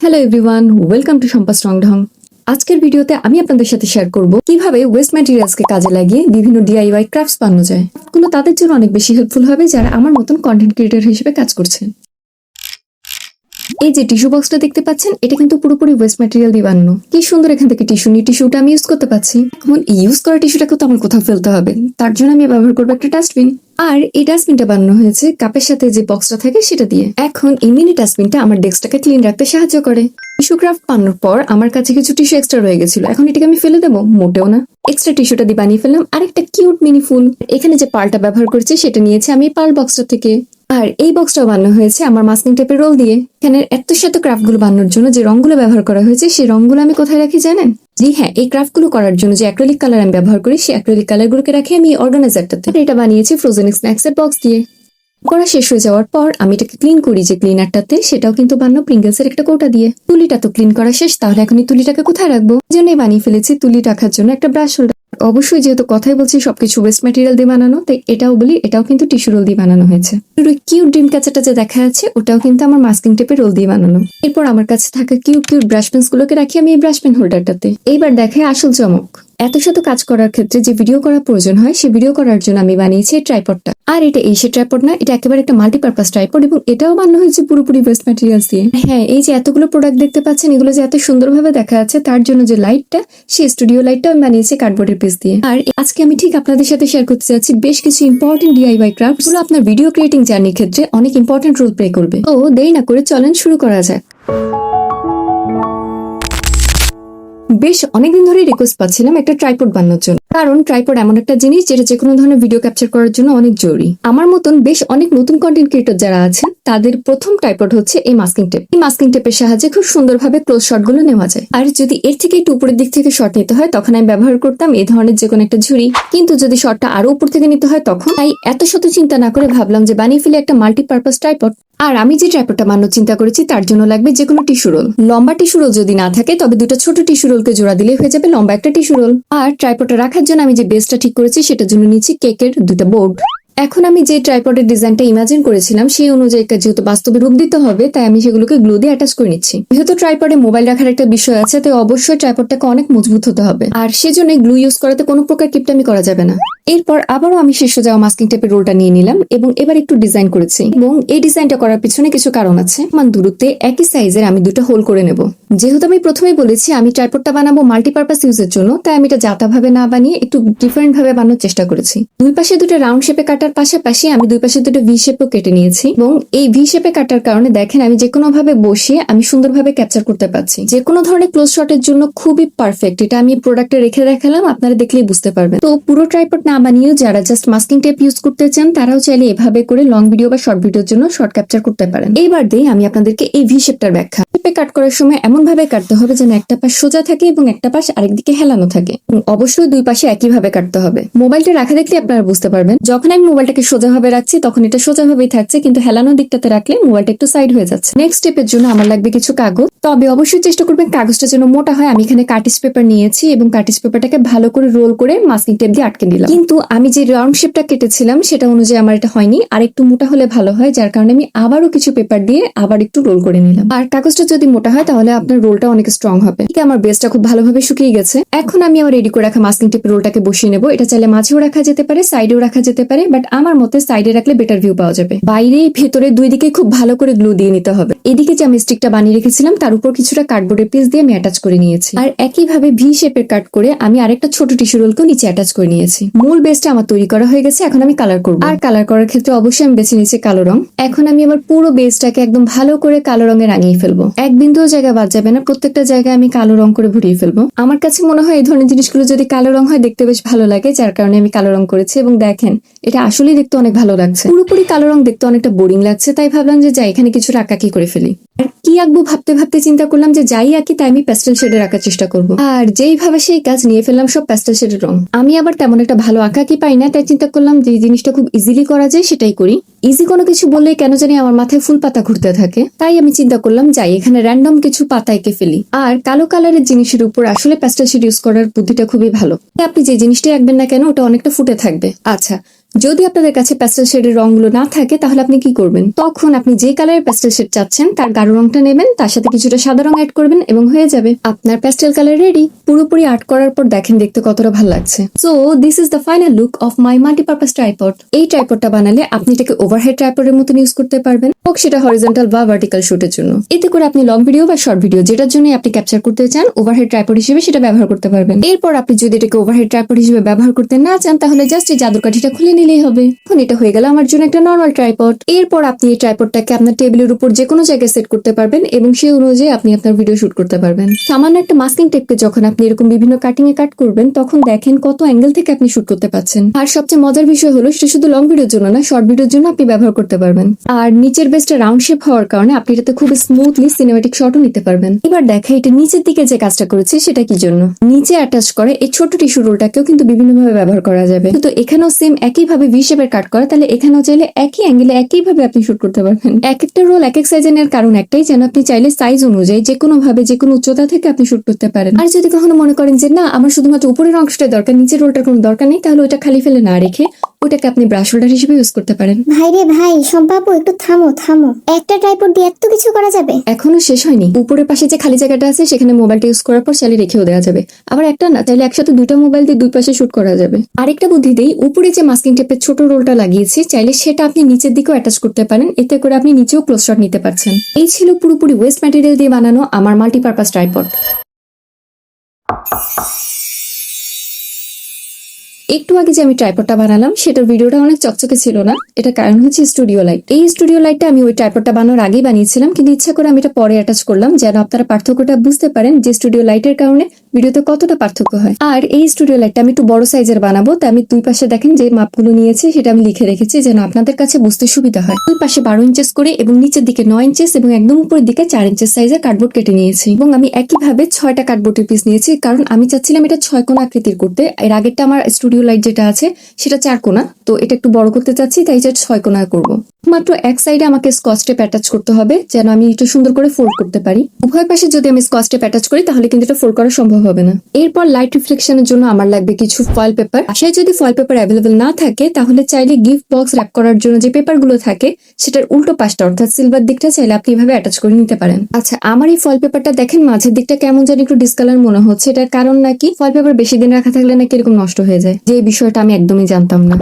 Hello everyone welcome to Sampa strong ঢং আজকের ভিডিওতে আমি আপনাদের সাথে শেয়ার করব কীভাবে ওয়েস্ট ম্যাটেরিয়ালসকে কাজে লাগিয়ে বিভিন্ন ডিআইওয়াই ক্রাফটস বানানো যায়। কোনো তাদের জন্য অনেক বেশি হেল্পফুল হবে যারা আমার মতন কন্টেন্ট ক্রিয়েটার হিসেবে কাজ করছে এই যে টিস্যু বক্সটা দেখতে পাচ্ছেন, এটা কিন্তু পুরোপুরি ওয়েস্ট ম্যাটেরিয়াল দিয়ে বানানো। কি সুন্দর এখান থেকে টিস্যু নিয়ে টিস্যুটা আমি ইউজ করতে পারছি। এখন ইউজ করা টিস্যুটাকে তো আমার কোথাও ফেলতে হবে। তার জন্য আমি ব্যবহার করব একটা ডাস্টবিন আর এই ডাস্টবিনটা বানানো হয়েছে কাপের সাথে যে বক্সটা থাকে সেটা দিয়ে। এখন এই মিনি ডাস্টবিনটা আমার ডেস্কটাকে ক্লিন রাখতে সাহায্য করে। টিস্যু ক্রাফট বানানোর পর আমার কাছে কিছু টিস্যু এক্সট্রা রয়ে গেছিল। এখন এটাকে আমি ফেলে দেবো? মোটেও না। এক্সট্রা টিস্যুটা দিয়ে বানিয়ে ফেললাম। আরেকটা কিউট মিনি ফুল। এখানে যে পালটা ব্যবহার করছি, সেটা নিয়েছি আমি পাল বক্সটা থেকে। আর এই বক্সটাও বানানো হয়েছে আমার মাস্কিং টেপের রোল দিয়ে। এখানে এত শত ক্রাফটগুলো বানানোর জন্য যে রংগুলো ব্যবহার করা হয়েছে, সেই রংগুলো আমি কোথায় রাখি জানেন? জি হ্যাঁ এই ক্রাফটগুলো করার জন্য যে অ্যাক্রিলিক কালার আমি ব্যবহার করি, সেই অ্যাক্রিলিক কালার গুলোকে রাখি আমি অর্গানাইজারটাতে আর এটা বানিয়েছি ফ্রোজেন স্ন্যাক্স এর বক্স দিয়ে। করা শেষ হয়ে যাওয়ার পর আমি এটাকে ক্লিন করি যে ক্লিনারটাতে সেটাও কিন্তু বানানো প্রিঙ্গলস এর একটা কৌটা দিয়ে। তুলিটা তো ক্লিন করা শেষ, তাহলে এখন এই তুলিটাকে কোথায় রাখব? জন্যই বানিয়ে ফেলেছি তুলি রাখার জন্য একটা ব্রাশ হোল্ডার অবশ্যই যেহেতু কথাই বলছি, সবকিছু ওয়েস্ট ম্যাটেরিয়াল দিয়ে বানানো, তাই এটাও বলি, এটাও কিন্তু টিস্যু রোল দিয়ে বানানো হয়েছে। কিউট ডিম কাচাটা যে দেখা যাচ্ছে, ওটাও কিন্তু আমার মাস্কিং টেপের রোল দিয়ে বানানো। এরপর আমার কাছে থাকা কিউট কিউট ব্রাশ পেন্স গুলোকে রাখি আমি এই ব্রাশ পেন হোল্ডারটাতে এইবার দেখায় আসল চমক। এত শত কাজ করার ক্ষেত্রে যে ভিডিও করা প্রয়োজন হয়, সে ভিডিও করার জন্য আমি বানিয়েছি এই ট্রাইপডটা আর এটা, এই সে ট্রাইপড না, এটা একেবারে একটা মাল্টিপারপাস ট্রাইপড এবং এটাও বানানো হয়েছে পুরোপুরি ওয়েস্ট ম্যাটেরিয়ালস দিয়ে। হ্যাঁ এই যে এতগুলো প্রোডাক্ট দেখতে পাচ্ছেন, এগুলো যে এত সুন্দরভাবে দেখা যাচ্ছে, তার জন্য যে লাইটটা সেই স্টুডিও লাইটটা আমি বানিয়েছি কার্ডবোর্ডের পিস দিয়ে। আর আজকে আমি ঠিক আপনাদের সাথে শেয়ার করতে চাচ্ছি বেশ কিছু ইম্পর্টেন্ট ডিআইওয়াই ক্রাফটগুলো আপনার ভিডিও ক্রিয়েটিং জার্নির ক্ষেত্রে অনেক ইম্পর্টেন্ট রোল প্লে করবে। ও দেরি না করে চলেন শুরু করা যাক। বেশ অনেকদিন ধরে রিকোয়েস্ট পাচ্ছিলাম একটা ট্রাইপড বানানোর জন্য। কারণ ট্রাইপড এমন একটা জিনিস যেটা যে কোনো ধরনের ভিডিও ক্যাপচার করার জন্য অনেক জরুরি। আমার মতন বেশ অনেক নতুন কন্টেন্ট ক্রিয়েটর যারা আছেন, তাদের প্রথম ট্রাইপড হচ্ছে এই মাস্কিং টেপ এই মাস্কিং টেপের সাহায্যে খুব সুন্দরভাবে ক্লোজ শটগুলো নেওয়া যায়। আর যদি এর থেকে একটু উপরের দিক থেকে শট নিতে হয়, তখন আমি ব্যবহার করতাম এই ধরনের যে কোনো একটা ঝুড়ি। কিন্তু যদি শটটা আরও উপর থেকে নিতে হয় তখন, তাই এত শত চিন্তা না করে ভাবলাম যে বানিয়ে ফেলে একটা মাল্টিপারপাস ট্রাইপড আর আমি যে ট্রাইপডটা বানানোর চিন্তা করেছি, তার জন্য লাগবে যে কোনো টিস্যু রোল। লম্বা টিস্যু রোল যদি না থাকে, তবে দুটো ছোট টিস্যু রোলকে জোড়া দিলে হয়ে যাবে লম্বা একটা টিস্যু রোল। আর ট্রাইপডটা রাখার জন্য আমি যে বেসটা ঠিক করেছি, সেটার জন্য নিচ্ছি কেকের দুটো বোর্ড। এখন আমি যে ট্রাইপডের ডিজাইনটা ইমাজিন করেছিলাম, সেই অনুযায়ী একটা যেহেতু বাস্তবে রূপ দিতে হবে, তাই আমি সেগুলোকে গ্লু দিয়ে অ্যাটাচ করে নিচ্ছি। যেহেতু ট্রাইপডে মোবাইল রাখার একটা বিষয় আছে, তাই অবশ্যই ট্রাইপডটাকে অনেক মজবুত হতে হবে। আর সেজন্য গ্লু ইউজ করাতে কোনো প্রকার কিপটামি করা যাবে না। এরপর আবারও আমি শীর্ষ যাওয়া মাস্কিং টেপের রোলটা নিয়ে নিলাম এবং এবার একটু ডিজাইন করেছি। এবং এই ডিজাইনটা করার পিছনে কিছু কারণ আছে। মান দূরত্বে একই সাইজের আমি দুটো হোল করে নেব। যেহেতু আমি প্রথমেই বলেছি আমি ট্রাইপডটা বানাবো মাল্টিপারপাস ইউজের জন্য, তাই আমি এটা জাতাভাবে না বানিয়ে একটু ডিফারেন্ট ভাবে বানানোর চেষ্টা করেছি। দুই পাশে দুটো রাউন্ড শেপে কাটার পাশাপাশি আমি দুই পাশে দুটো ভি শেপও কেটে নিয়েছি এবং এই ভি শেপে কাটার কারণে দেখেন আমি যে কোনো ভাবে বসিয়ে আমি সুন্দরভাবে ক্যাপচার করতে পারছি। যে কোনো ধরনের ক্লোজ শটের জন্য খুবই পারফেক্ট এটা আমি প্রোডাক্টে রেখে দেখালাম, আপনারা দেখলেই বুঝতে পারবেন। তো পুরো ট্রাইপড না বানিয়েও যারা জাস্ট মাস্কিং টেপ ইউজ করতে চান, তারাও চাইলে এভাবে করে লং ভিডিও বা শর্ট ভিডিওর জন্য শর্ট ক্যাপচার করতে পারেন। এইবার দিয়ে আমি আপনাদেরকে এই ভি শেপটার ব্যাখ্যা। শেপে কাট করার সময় এমন ভাবে কাটতে হবে যেন একটা পাশ সোজা থাকে এবং একটা পাশ আরেকদিকে হেলানো থাকে। অবশ্যই দুই পাশে একইভাবে কাটতে হবে। মোবাইলটা রাখা দেখলে আপনারা বুঝতে পারবেন, যখন আমি মোবাইলটাকে সোজাভাবে রাখছি, তখন এটা সোজাভাবেই থাকছে, কিন্তু হেলানো দিকটাতে রাখলে মোবাইলটা একটু সাইড হয়ে যাচ্ছে। নেক্সট স্টেপের জন্য আমার লাগবে কিছু কাগজ। তবে অবশ্যই চেষ্টা করবেন কাগজটা যেন মোটা হয়। আমি এখানে কাটিস পেপার নিয়েছি এবং কাটিস পেপারটাকে ভালো করে রোল করে মাস্কিং টেপ দিয়ে আটকে নিলাম। কিন্তু আমি যে রাউন্ড শেপটা কেটেছিলাম, সেটা অনুযায়ী আমার এটা হয়নি। আর একটু মোটা হলে ভালো হয়, যার কারণে আমি আবারও কিছু পেপার দিয়ে আবার একটু রোল করে নিলাম। আর কাগজটা যদি মোটা হয়, তাহলে আপনার রোলটা অনেক স্ট্রং হবে। ঠিক আমার বেসটা খুব ভালোভাবে শুকিয়ে গেছে। এখন আমি আমার রেডি করে রাখা মাস্কিং টেপের রোলটাকে বসিয়ে নেব। এটা চাইলে মাঝেও রাখা যেতে পারে সাইডেও রাখা যেতে পারে বাট আমার মতে সাইডে রাখলে বেটার ভিউ পাওয়া যাবে। বাইরে, ভেতরে দুই দিকে খুব ভালো করে গ্লু দিয়ে নিতে হবে। এদিকে যে আমি স্টিকটা বানিয়ে রেখেছিলাম, তার উপর কিছুটা কার্ডবোর্ডের পিস দিয়ে আমি অ্যাটাচ করে নিয়েছি। আর একইভাবে ভি শেপের কাট করে আমি আরেকটা ছোট টিস্যু রোলকেও নিচে অ্যাটাচ করে নিয়েছি। মূল বেসটা আমার তৈরি করা হয়ে গেছে, এখন আমি কালার করব। আর কালার করার ক্ষেত্রে অবশ্যই আমি বেছে নিয়েছি কালো রং। এখন আমি আমার পুরো বেসটাকে একদম ভালো করে কালো রঙে রাঙিয়ে ফেলব। এক বিন্দুও জায়গা বাদ যাবে না, প্রত্যেকটা জায়গায় আমি কালো রং করে ভরিয়ে ফেলব। আমার কাছে মনে হয় এই ধরনের জিনিসগুলো যদি কালো রং হয়, দেখতে বেশ ভালো লাগে, যার কারণে আমি কালো রং করেছি। এবং দেখেন, এটা আসলেই দেখতে অনেক ভালো লাগছে। পুরোপুরি কালো রং দেখতে অনেকটা বোরিং লাগছে, তাই ভাবলাম যে যাই, এখানে কিছু আঁকাকি করে ফেলি। আর কি আঁকবো ভাবতে ভাবতে চিন্তা করলাম যে যাই আঁকি তাই আমি প্যাস্টেল শেডের আঁকার চেষ্টা করব। আর যেইভাবে সেই কাজ নিয়ে ফেললাম সব প্যাস্টেল শেডের রং। আমি আবার তেমন একটা ভালো আঁকাকি পাই না, তাই চিন্তা করলাম যে জিনিসটা খুব ইজিলি করা যায়, সেটাই করি। ইজি কোনো কিছু বললেই কেন জানি আমার মাথায় ফুল পাতা ঘুরতে থাকে। তাই আমি চিন্তা করলাম, যাই, এখানে র্যান্ডম কিছু পাতা এঁকে ফেলি। আর কালো কালারের জিনিসের উপর আসলে প্যাস্টেল শেড ইউজ করার বুদ্ধিটা খুবই ভালো। আপনি যে জিনিসটাই আঁকবেন না কেন, ওটা অনেকটা ফুটে থাকবে। আচ্ছা যদি আপনাদের কাছে প্যাস্টেল শেডের রংগুলো না থাকে, তাহলে আপনি কি করবেন? তখন আপনি যে কালারের প্যাস্টেল শেড চাচ্ছেন, তার গাঢ় রংটা নেবেন, তার সাথে কিছুটা সাদা রং অ্যাড করবেন এবং হয়ে যাবে। আপনার প্যাস্টেল কালার রেডি পুরোপুরি আর্ট করার পর দেখেন দেখতে কতটা ভালো লাগছে। So this is the final look of my multipurpose tripod এই ট্রাইপডটা বানালে আপনি এটাকে ওভারহেড ট্রাইপডের মতন ইউজ করতে পারবেন হোক সেটা হরিজেন্টাল বা ভার্টিক্যাল শুটের জন্য। এতে করে আপনি লং ভিডিও বা শর্ট ভিডিও যেটার জন্য আপনি ক্যাপচার করতে চান ওভারহেড ট্রাইপড হিসেবে সেটা ব্যবহার করতে পারবেন। এরপর আপনি যদি এটাকে ওভারহেড ট্রাইপড হিসেবে ব্যবহার করতে না চান, তাহলে জাস্ট এই জাদুর কাঠিটা খুলে নিলেই হবে। এখন এটা হয়ে গেল আমার জন্য একটা নর্মাল ট্রাইপড এরপর আপনি এই ট্রাইপডটাকে আপনার টেবিলের উপর যে কোনো জায়গায় সেট করতে পারবেন এবং সেই অনুযায়ী আপনি আপনার ভিডিও শুট করতে পারবেন। সামান্য একটা মাস্কিং টেপকে যখন আপনি এরকম বিভিন্ন কাটিং এ কাট করবেন, তখন দেখেন কত অ্যাঙ্গেল থেকে আপনি শুট করতে পারছেন আর সবচেয়ে মজার বিষয় হলো, সেটা শুধু লং ভিডিওর জন্য না শর্ট ভিডিওর জন্য আপনি ব্যবহার করতে পারবেন। আর নিচের বেসটা রাউন্ড শেপ হওয়ার কারণে আপনি এটাতে খুব স্মুথলি সিনেমাটিক শটও নিতে পারবেন। এবার দেখা এটা নিচের দিকে যে কাজটা করেছে, সেটা কি জন্য? নিচে অ্যাটাচ করে এই ছোট টিস্যু রোলটাকেও কিন্তু বিভিন্নভাবে ব্যবহার করা যাবে। তো এখানেও সেম একইভাবে ভি শেপের কাট করা, তাহলে এখানেও চাইলে একই অ্যাঙ্গেলে একইভাবে আপনি শুট করতে পারবেন। এক একটা রোল এক এক সাইজে কারণ একটাই যেন আপনি চাইলে সাইজ অনুযায়ী যে কোনো ভাবে, যে কোনো উচ্চতা থেকে আপনি শুট করতে পারেন। আর যদি কখনো মনে করেন যে, না, আমার শুধুমাত্র উপরের অংশটা দরকার, নিচের রোলটার কোনো দরকার নেই, তাহলে ওটা খালি ফেলে না রেখে ওটাকে আপনি ব্রাশ হোল্ডার হিসেবে ইউজ করতে পারেন। ভাই রে ভাই সম্পাপু একটু থামো থামো। একটা ট্রাইপড দিয়ে এত কিছু করা যাবে? এখনও শেষ হয়নি। উপরের পাশে যে খালি জায়গাটা আছে সেখানে মোবাইলটা ইউজ করার পর চাইলে রেখেও দেওয়া যাবে। আবার একটা না চাইলে একসাথে দুইটা মোবাইল দিয়ে দুই পাশে শুট করা যাবে। আরেকটা বুদ্ধি দেই উপরে যে মাস্কিং টেপের ছোট রোলটা লাগিয়েছি চাইলে সেটা আপনি নিচের দিকেও অ্যাটাচ করতে পারেন এতে করে আপনি নিচেও ক্লোজ শট নিতে পারছেন। এই ছিল পুরোপুরি ওয়েস্ট ম্যাটেরিয়াল দিয়ে বানানো আমার মাল্টিপারপাস ট্রাইপড একটু আগে যে আমি ট্রাইপডটা বানালাম, সেটার ভিডিওটা অনেক চকচকে ছিল না। এটা কারণ হচ্ছে স্টুডিও লাইট এই স্টুডিও লাইটটা আমি ওই ট্রাইপডটা বানানোর আগেই বানিয়েছিলাম, কিন্তু ইচ্ছা করে আমি এটা পরে অ্যাটাচ করলাম, যেন আপনারা পার্থক্যটা বুঝতে পারেন যে স্টুডিও লাইটের কারণে ভিডিওতে কতটা পার্থক্য হয়। আর এই স্টুডিও লাইটটা আমি একটু বড় সাইজের বানাবো তাই আমি দুই পাশে দেখেন যে মাপগুলো নিয়েছি, সেটা আমি লিখে রেখেছি, যেন আপনাদের কাছে বুঝতে সুবিধা হয়। দুই পাশে বারো ইঞ্চেস করে এবং নিচের দিকে নয় ইঞ্চেস এবং একদম উপরের দিকে চার ইঞ্চেস সাইজের কার্ডবোর্ড কেটে নিয়েছি। এবং আমি একইভাবে ছয়টা কার্ডবোর্ডের পিস নিয়েছি, কারণ আমি চাচ্ছিলাম এটা ছয় কোনা আকৃতির করতে। এর আগেরটা আমার স্টুডিও লাইট যেটা আছে, সেটা চার কোনা। তো এটা একটু বড় করতে চাচ্ছি, তাই যে ছয় কোনা করব। মাত্র এক সাইডে আমাকে স্কচ টেপ অ্যাটাচ করতে হবে, যেন আমি এটা সুন্দর করে ফোল্ড করতে পারি। উভয় পাশে যদি আমি স্কচ টেপ অ্যাটাচ করি, তাহলে কিন্তু এটা ফোল্ড করা সম্ভব হবে না। এরপর লাইট রিফ্লেকশনের জন্য আমার লাগবে কিছু ফয়েল পেপার বাসায় যদি ফয়েল পেপার অ্যাভেলেবল না থাকে, তাহলে চাইলে গিফট বক্স র্যাপ করার জন্য যে পেপারগুলো থাকে, সেটার উল্টো পাশটা, অর্থাৎ সিলভার দিকটা, চাইলে আপনি এভাবে অ্যাটাচ করে নিতে পারেন। আচ্ছা আমার এই ফয়েল পেপারটা দেখেন, মাঝের দিকটা কেমন জানি একটু ডিসকালার মনে হচ্ছে। এটার কারণ নাকি? ফয়েল পেপার বেশি দিন রাখা থাকলে নাকি এরকম নষ্ট হয়ে যায়? যে বিষয়টা আমি একদমই জানতাম না।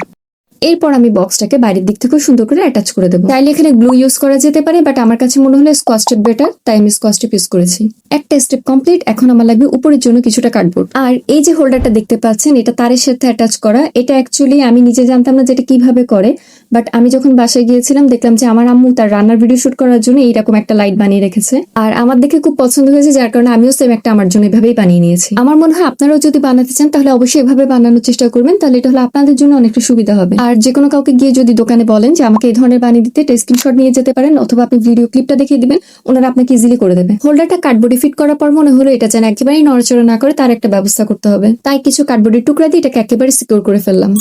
এরপর আমি বক্সটাকে বাইরের দিক থেকে সুন্দর করে অ্যাটাচ করে দেবো। চাইলে এখানে গ্লু ইউজ করা যেতে পারে বাট আমার কাছে মনে হলো স্কচ টেপ বেটার তাই আমি স্কচ টেপ ইউজ করেছি। একটা স্টেপ কমপ্লিট এখন আমার লাগবে উপরের জন্য কিছুটা কার্ডবোর্ড আর এই যে হোল্ডারটা দেখতে পাচ্ছেন, এটা তারের সাথে অ্যাটাচ করা। এটা অ্যাকচুয়ালি আমি নিজে জানতাম না যে এটা কীভাবে করে বাট আমি যখন বাসায় গিয়েছিলাম, দেখলাম যে আমার আম্মু তার রান্নার ভিডিও শুট করার জন্য এইরকম একটা লাইট বানিয়ে রেখেছে। আর আমার দেখে খুব পছন্দ হয়েছে, যার কারণে আমিও সেম একটা আমার জন্য এভাবেই বানিয়ে নিয়েছি। আমার মনে হয় আপনারাও যদি বানাতে চান, তাহলে অবশ্যই এভাবে বানানোর চেষ্টা করবেন, তাহলে এটা হলো আপনাদের জন্য অনেকটা সুবিধা হবে। আর যে কোনো কাউকে গিয়ে যদি দোকানে বলেন যে আমাকে এই ধরনের বানিয়ে দিতে স্ক্রিনশট নিয়ে যেতে পারেন অথবা আপনি ভিডিও ক্লিপটা দেখিয়ে দিবেন, ওনারা আপনাকে ইজিলি করে দেবে। হোল্ডারটা কার্ডবোর্ডে ফিট করার পর মনে হলো এটা যেন একেবারেই নড়াচড়া না করে তার একটা ব্যবস্থা করতে হবে। তাই কিছু কার্ডবোর্ডের টুকরা দিয়ে এটাকে একেবারে সিকিউর করে ফেললাম।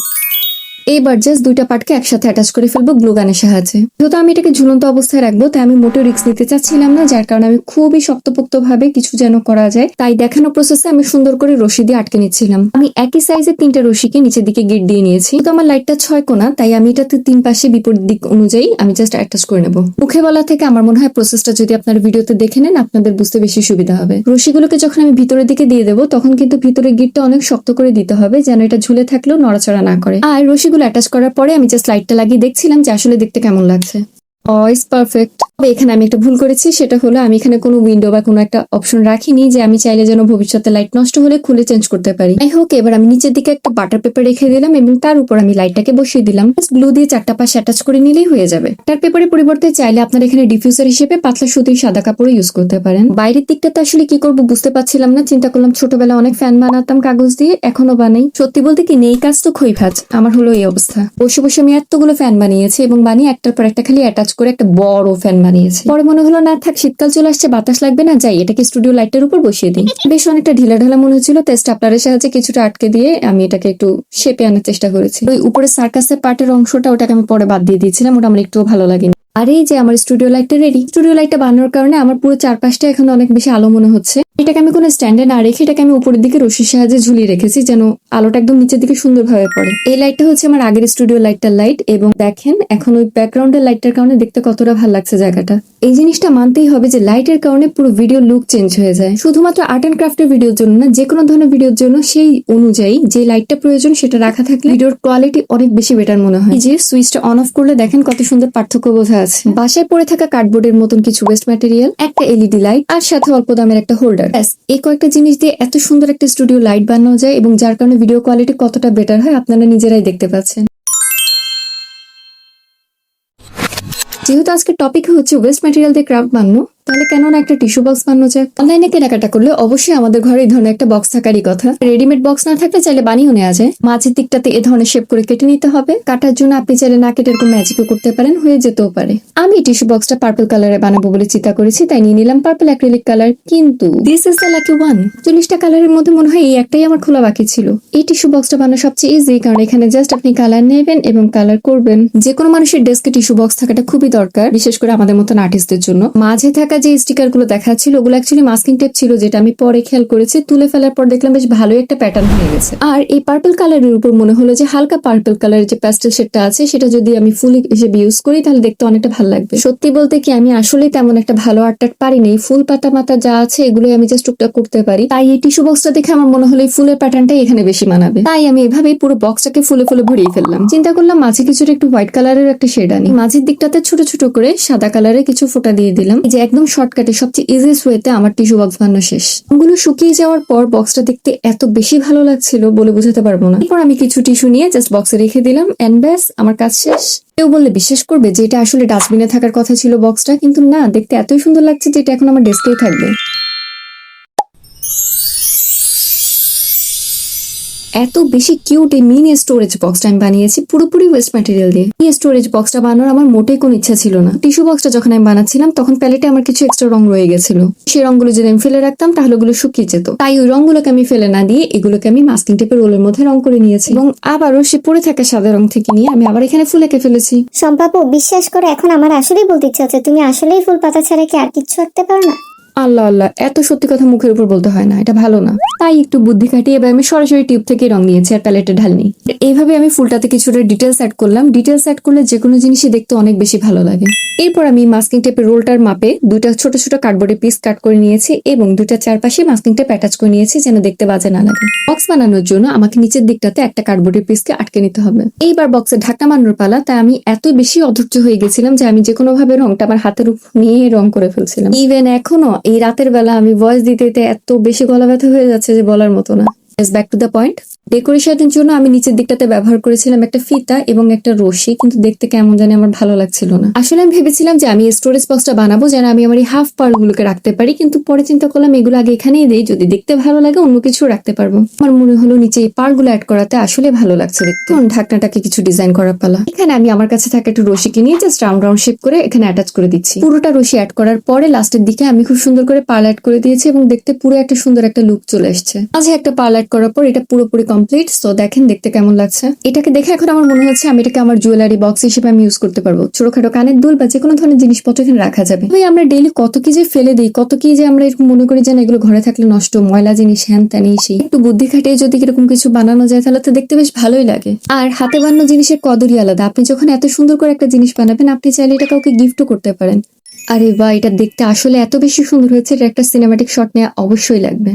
এইবার জাস্ট দুইটা পার্টকে একসাথে অ্যাটাচ করে ফেলব গ্লু গানের সাহায্যে। যেহেতু আমি এটাকে ঝুলন্ত অবস্থায় রাখব, তাই আমি মোটেও রিস্ক নিতে চাচ্ছিলাম না, যার কারণে আমি খুবই শক্তপোক্ত ভাবে কিছু যেন করা যায়। তাই দেখানো প্রসেসে আমি সুন্দর করে রশি দিয়ে আটকে নিচ্ছিলাম। আমি একই সাইজের তিনটা রশিকে নিচের দিকে গিট দিয়ে নিয়েছি। তো আমার লাইটটা ছয় কোনা, তাই আমি এটাতে তিন পাশে বিপরীত দিক অনুযায়ী আমি জাস্ট অ্যাটাচ করে নেব। মুখে বলা থেকে আমার মনে হয় প্রসেসটা যদি আপনার ভিডিওতে দেখে নেন, আপনাদের বুঝতে বেশি সুবিধা হবে। রশিগুলোকে যখন আমি ভিতরের দিকে দিয়ে দেবো, তখন কিন্তু ভিতরে গিটটা অনেক শক্ত করে দিতে হবে, যেন এটা ঝুলে থাকলেও নড়াচড়া না করে। আর রশিগুলো অ্যাটাচ করার পরে আমি জাস্ট লাইটটা লাগিয়ে দেখছিলাম যে আসলে দেখতে কেমন লাগছে। ইস পারফেক্ট তবে এখানে আমি একটা ভুল করেছি, সেটা হলো আমি এখানে কোনো উইন্ডো বা কোনো একটা অপশন রাখিনি যে আমি চাইলে যেন ভবিষ্যতে লাইট নষ্ট হলে খুলে চেঞ্জ করতে পারি। যাই হোক, এবার আমি নিচের দিকে একটা বাটার পেপার রেখে দিলাম এবং তার উপর আমি লাইটটাকে বসিয়ে দিলাম। গ্লু দিয়ে চারটা পাশে অ্যাটাচ করে নিলেই হয়ে যাবে। বাটার পেপারের পরিবর্তে চাইলে আপনার এখানে ডিফিউজার হিসেবে পাতলা সুতির সাদা কাপড় ইউজ করতে পারেন। বাইরের দিকটাতে আসলে কি করব বুঝতে পারছিলাম না, চিন্তা করলাম ছোটবেলা অনেক ফ্যান বানাতাম কাগজ দিয়ে এখনও বানাই। সত্যি বলতে কি নেই কাজ তো খই ভাজ আমার হলো এই অবস্থা। বসে বসে আমি এতগুলো ফ্যান বানিয়েছি এবং বানিয়ে একটার পর একটা খালি অ্যাটাচ করে একটা বড় ফ্যান বানিয়েছি। পরে মনে হলো, না থাক, শীতকাল চলে আসছে, বাতাস লাগবে না, যাই, এটাকে স্টুডিও লাইটের উপর বসিয়ে দিই। বেশ অনেকটা ঢিলা ঢালা মনে হচ্ছিল, তাই স্টাপলারের সাহায্যে কিছুটা আটকে দিয়ে আমি এটাকে একটু শেপে আনার চেষ্টা করেছি। ওই উপরে সার্কাসের পার্টের অংশটা ওটাকে আমি পরে বাদ দিয়ে দিয়েছিলাম, ওটা আমার একটুও ভালো লাগেনি। আর এই যে আমার স্টুডিও লাইটটা রেডি স্টুডিও লাইটটা বানানোর কারণে আমার পুরো চারপাশটা এখন অনেক বেশি আলো মনে হচ্ছে। এটাকে আমি কোনো স্ট্যান্ডে না রেখে এটাকে আমি উপরের দিকে রশির সাহায্যে ঝুলিয়ে রেখেছি যেন আলোটা একদম নিচের দিকে সুন্দরভাবে পড়ে। এই লাইটটা হচ্ছে আমার আগের স্টুডিও লাইটটার লাইট এবং দেখেন, এখন ওই ব্যাকগ্রাউন্ডের লাইটটার কারণে দেখতে কতটা ভালো লাগছে জায়গাটা। এই জিনিসটা মানতেই হবে যে লাইটের কারণে পুরো ভিডিও লুক চেঞ্জ হয়ে যায়। শুধুমাত্র আর্ট অ্যান্ড ক্রাফটের ভিডিওর জন্য না, যে কোনো ধরনের ভিডিওর জন্য সেই অনুযায়ী যে লাইটটা প্রয়োজন সেটা রাখা থাকলে ভিডিওর কোয়ালিটি অনেক বেশি বেটার মনে হয়। যে সুইচটা অন অফ করলে দেখেন কত সুন্দর পার্থক্য বোঝা আছে। বাসায় পড়ে থাকা কার্ডবোর্ডের মতন কিছু ওয়েস্ট ম্যাটেরিয়াল একটা এলইডি লাইট আর সাথে অল্প দামের একটা হোল্ডার ব্যাস, এই কয়েকটা জিনিস দিয়ে এত সুন্দর একটা স্টুডিও লাইট বানানো যায় এবং যার কারণে ভিডিও কোয়ালিটি কতটা বেটার হয় আপনারা নিজেরাই দেখতে পাচ্ছেন। যেহেতু আজকে টপিক হচ্ছে ওয়েস্ট ম্যাটেরিয়াল দিয়ে ক্রাফট বানানো তাহলে কেন না একটা টিস্যু বক্স বানানো যায় অনলাইনে কেনাকাটা করলে অবশ্যই আমাদের ঘরে এই ধরনের একটা বক্স থাকারই কথা। রেডিমেড বক্স না থাকলে চাইলে বানিয়েও নেওয়া যায়। মাঝের দিকটাতে এ ধরনের শেপ করে কেটে নিতে হবে। কাটার জন্য আপনি চাইলে না কেটে এরকম ম্যাজিকও করতে পারেন, হয়ে যেতেও পারে। আমি টিস্যু বক্সটা পার্পল কালারে বানাবো বলে চিন্তা করেছি, তাই নিয়ে নিলাম পার্পল অ্যাক্রিলিক কালার কিন্তু this is the lucky one চল্লিশটা কালারের মধ্যে মনে হয় এই একটাই আমার খোলা বাকি ছিল। এই টিস্যু বক্সটা বানানো সবচেয়ে ইজি কারণ এখানে জাস্ট আপনি কালার নেবেন এবং কালার করবেন। যে কোনো মানুষের ডেস্কে টিস্যু বক্স থাকাটা খুবই দরকার, বিশেষ করে আমাদের মতন আর্টিস্টদের জন্য। মাঝে থাকা যে স্টিকারগুলো দেখা ছিল ওগুলো অ্যাকচুয়ালি মাস্কিং টেপ ছিল যেটা আমি পরে খেয়াল করেছি। তুলে ফেলার পর দেখলাম বেশ ভালোই একটা প্যাটার্ন হয়ে গেছে। আর এই পার্পল কালারের উপর মনে হলো যে হালকা পার্পল কালারের যে প্যাস্টেল শেডটা আছে, সেটা যদি আমি ফুল হিসেবে ইউজ করি, তাহলে দেখতে অনেকটা ভালো লাগবে। সত্যি বলতে কি, আমি আসলেই তেমন একটা ভালো আর্ট টার্ট পারিনি। এই ফুল পাতা মাতা যা আছে, এগুলোই আমি জাস্ট টুকটাক করতে পারি। তাই এই টিস্যু বক্সটা দেখে আমার মনে হলো এই ফুলের প্যাটার্নটাই এখানে বেশি মানাবে। তাই আমি এভাবেই পুরো বক্সটাকে ফুলে ফুলে ভরিয়ে ফেললাম। চিন্তা করলাম মাঝে কিছুটা একটু হোয়াইট কালারের একটা শেড আনি। মাঝের দিকটাতে ছোট ছোট করে সাদা কালারের কিছু ফোটা দিয়ে দিলাম। যে একদম শর্টকাটে সবচেয়ে ইজিয়েস্ট ওয়েতে আমার টিস্যু বক্স বানানো শেষ। ওগুলো শুকিয়ে যাওয়ার পর বক্সটা দেখতে এত বেশি ভালো লাগছিল বলে বুঝাতে পারব না। এরপর আমি কিছু টিস্যু নিয়ে জাস্ট বক্সে রেখে দিলাম অ্যান্ড ব্যাস, আমার কাজ শেষ। কেউ বললে বিশ্বাস করবে যে এটা আসলে ডাস্টবিনে থাকার কথা ছিল বক্সটা কিন্তু না, দেখতে এতই সুন্দর লাগছে যে এটা এখন আমার ডেস্কেই থাকবে। এত বেশি কিউট এই মিনি স্টোরেজ বক্সটা আমি বানিয়েছি, পুরোপুরি ওয়েস্ট ম্যাটেরিয়াল দিয়ে। এই স্টোরেজ বক্সটা বানানোর আমার মোটেই কোনো ইচ্ছা ছিল না। টিস্যু বক্সটা যখন আমি বানাচ্ছিলাম, তখন প্যালেটে আমার কিছু এক্সট্রা রং রয়ে গেছিল। সেই রংগুলো যদি আমি ফেলে রাখতাম, তাহলে ওগুলো শুকিয়ে যেত। তাই ওই রংগুলোকে আমি ফেলে না দিয়ে এগুলোকে আমি মাস্কিং টেপের রোলের মধ্যে রং করে নিয়েছি। এবং আবারও সে পড়ে থাকা সাদা রং থেকে নিয়ে আমি আবার এখানে ফুল এঁকে ফেলেছি। সম্পাপু বিশ্বাস করে এখন আমার আসলেই বলতে ইচ্ছা হচ্ছে, তুমি আসলেই ফুল পাতা ছাড়া কি আর কিচ্ছু আঁকতে পারো না? আল্লাহ আল্লাহ, এত সত্যি কথা মুখের উপর বলতে হয় না, এটা ভালো না। তাই একটু বুদ্ধি খাটিয়ে এবার আমি সরাসরি টিউব থেকে রং নিয়েছি আর প্যালেটে ঢালনি এইভাবে আমি ফুলটাতে কিছুটা ডিটেলস অ্যাড করলাম। ডিটেলস অ্যাড করলে যে কোনো জিনিসই দেখতে অনেক বেশি ভালো লাগে। এরপর আমি মাস্কিং টেপের রোলটার মাপে দুইটা ছোট ছোট কার্ডবোর্ডের পিস কাট করে নিয়েছি এবং দুইটা চারপাশে মাস্কিং টেপ অ্যাটাচ করে নিয়েছি যেন দেখতে বাজে না লাগে। বক্স বানানোর জন্য আমাকে নিচের দিকটাতে একটা কার্ডবোর্ডের পিসকে আটকে নিতে হবে। এইবার বক্সের ঢাকনা বানানোর পালা, তাই আমি এতই বেশি অধৈর্য হয়ে গেছিলাম যে আমি যে কোনো ভাবে রংটা আমার হাতের উপর নিয়ে রং করে ফেলছিলাম। ইভেন এখনও এই রাতের বেলা আমি ভয়েস দিতে দিতে এত বেশি গলা ব্যথা হয়ে যাচ্ছে যে বলার মতো না। ব্যাক টু দ্য পয়েন্ট ডেকোরেশনের জন্য আমি নিচের দিকটাতে ব্যবহার করেছিলাম একটা ফিতা এবং একটা রশি, কিন্তু দেখতে কেমন জানি আমার ভালো লাগছিল না। আসলে আমি ভেবেছিলাম যে আমি স্টোরেজ বক্সটা বানাবো, যেন আমি আমার এই হাফ পার্ট গুলোকে রাখতে পারি, কিন্তু পরে চিন্তা করলাম এগুলো আগে এখানেই দেই, যদি দেখতে ভালো লাগে অন্য কিছু রাখতে পারব। আমার মনে হলো নিচে এই পারগুলো অ্যাড করাতে আসলে ভালো লাগছে দেখতে। ঢাকনাটাকে কিছু ডিজাইন করার পালা। এখানে আমি আমার কাছে থাকা একটু রশি কিনে জাস্ট রাউন্ড রাউন্ড শেপ করে এখানে অ্যাটাচ করে দিচ্ছি। পুরোটা রশি অ্যাড করার পরে লাস্টের দিকে আমি খুব সুন্দর করে পার্ল অ্যাড করে দিয়েছি এবং দেখতে পুরো একটা সুন্দর একটা লুক চলে এসছে। মাঝে একটা পার্ল অ্যাড করার পর এটা পুরোপুরি কমপ্লিট সো দেখেন দেখতে কেমন লাগছে। এটাকে দেখে এখন আমার মনে হচ্ছে আমি এটাকে আমার জুয়েলারি বক্স হিসেবে আমি ইউজ করতে পারব। ছোটখাটো কানের দুল বা যে কোনো ধরনের জিনিসপত্র এখানে রাখা যাবে। ভাই আমরা ডেইলি কত কি যে ফেলে দিই, কত কি যে আমরা এরকম মনে করি যেন এগুলো ঘরে থাকলে নষ্ট, ময়লা জিনিস, হ্যান ত্যান সেই। একটু বুদ্ধি খাটিয়ে যদি এরকম কিছু বানানো যায়, তাহলে তো দেখতে বেশ ভালোই লাগে। আর হাতে বানানো জিনিসের কদরই আলাদা। আপনি যখন এত সুন্দর করে একটা জিনিস বানাবেন, আপনি চাইলে এটা কাউকে গিফটও করতে পারেন। আরে বা এটা দেখতে আসলে এত বেশি সুন্দর হয়েছে। এটা একটা সিনেমাটিক শট নেওয়া অবশ্যই লাগবে।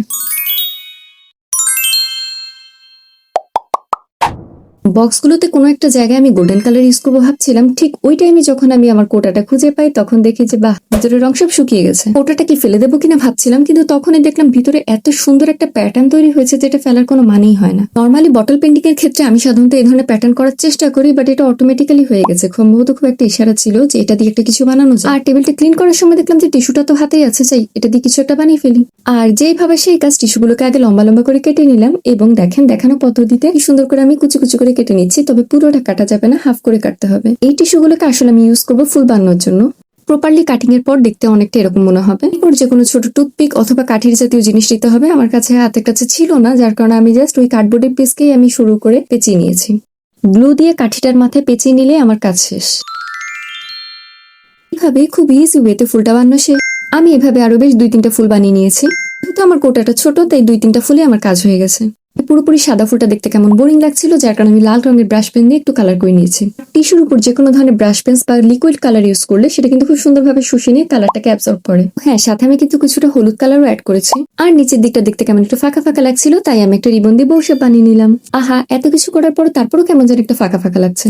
বক্সগুলোতে কোনো একটা জায়গায় আমি গোল্ডেন কালার ইউজ করব ভাবছিলাম, ঠিক ওই টাইমে যখন আমি আমার কোটাটা খুঁজে পাই, তখন দেখি যে, বাহ, ভিতরের অংশ শুকিয়ে গেছে। কোটাটা কি ফেলে দেবো কিনা ভাবছিলাম, কিন্তু তখনই দেখলাম ভিতরে এত সুন্দর একটা প্যাটার্ন তৈরি হয়েছে যেটা ফেলার কোনো মানেই হয় না। নর্মালি বটল পেন্টিং এর ক্ষেত্রে আমি সাধারণত এই ধরনের প্যাটার্ন করার চেষ্টা করি বাট এটা অটোমেটিক্যালি হয়ে গেছে। সম্ভবত খুব একটা ইশারা ছিল যে, এটা দিয়ে একটা কিছু বানানো যায়। আর টেবিলটা ক্লিন করার সময় দেখলাম যে টিস্যুটা তো হাতেই আছে চাই এটা দিয়ে কিছু একটা বানিয়ে ফেলি। আর যেই ভাবে সেই কাজ টিস্যুগুলোকে আগে লম্বা লম্বা করে কেটে নিলাম, এবং দেখেন, দেখানো পদ্ধতিতে সুন্দর করে আমি কুচি কুচি করে কেটে নিচ্ছি, তবে পুরোটা কাটা যাবে না হাফ করে কাটতে হবে। এই টিস্যুগুলোকে আসলে আমি ইউজ করব ফুল বানানোর জন্য। প্রপারলি কাটিং এর পর দেখতে অনেকটা এরকম মনে হবে। এরপর যে কোনো ছোট টুথপিক অথবা কাঠির জাতীয় জিনিস নিতে হবে। আমার কাছে হাতের কাছে ছিল না, যার কারণে আমি জাস্ট ওই কার্ডবোর্ডের পিসকেই আমি শুরু করে পেঁচিয়ে নিয়েছি। গ্লু দিয়ে কাঠিটার মাথায় পেঁচিয়ে নিলে আমার কাজ শেষ। এভাবে খুব ইজি ওয়েতে ফুলটা বানানো শেষ আমি এভাবে আরও বেশ দুই তিনটা ফুল বানিয়ে নিয়েছি। যেহেতু আমার কোটাটা ছোট, তাই দুই তিনটা ফুলে আমার কাজ হয়ে গেছে। পুরোপুরি সাদা ফুলটা দেখতে কেমন বোরিং লাগছিল যার কারণে আমি লাল রঙের ব্রাশ পেন দিয়ে একটু কালার করে নিয়েছি। টিস্যুর উপর যে কোনো ধরনের ব্রাশ পেন্স বা লিকুইড কালার ইউজ করলে সেটা কিন্তু খুব সুন্দরভাবে শুষে নিয়ে কালারটাকে অ্যাবজর্ব করে। হ্যাঁ সাথে আমি কিন্তু কিছুটা হলুদ কালারও অ্যাড করেছি। আর নিচের দিকটা দেখতে কেমন একটু ফাঁকা ফাঁকা লাগছিল তাই আমি একটা রিবন দিয়ে বসে বানিয়ে নিলাম। আহা এত কিছু করার পর তারপরও কেমন যেন একটু ফাঁকা ফাঁকা লাগছে।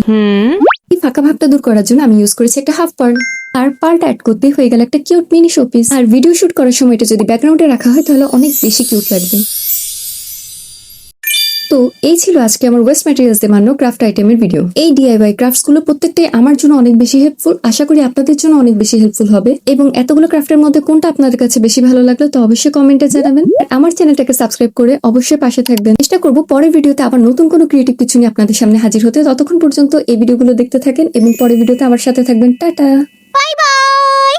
এই ফাঁকা ভাবটা দূর করার জন্য আমি ইউজ করেছি একটা হাফ পার্ট আর পার্লটা অ্যাড করতেই হয়ে গেল একটা কিউট মিনি শোপিস আর ভিডিও শুট করার সময় এটা যদি ব্যাকগ্রাউন্ডে রাখা হয় তাহলে অনেক বেশি কিউট লাগবে। তো এই ছিল আজকে আমার ওয়েস্ট ম্যাটেরিয়ালস দিয়ে বানানো ক্রাফট আইটেমের ভিডিও এই ডিআইওয়াই ক্রাফটসগুলো প্রত্যেকটাই আমার জন্য অনেক বেশি হেল্পফুল আশা করি আপনাদের জন্য অনেক বেশি হেল্পফুল হবে। এবং এতগুলো ক্রাফটের মধ্যে কোনটা আপনাদের কাছে বেশি ভালো লাগল তো অবশ্যই কমেন্টে জানাবেন। আমার চ্যানেলটাকে সাবস্ক্রাইব করে অবশ্যই পাশে থাকবেন। চেষ্টা করব পরের ভিডিওতে আবার নতুন কোনো ক্রিয়েটিভ কিছু নিয়ে আপনাদের সামনে হাজির হতে। ততক্ষণ পর্যন্ত এই ভিডিওগুলো দেখতে থাকেন এবং পরের ভিডিওতে আমার সাথে থাকবেন। টাটা! Bye bye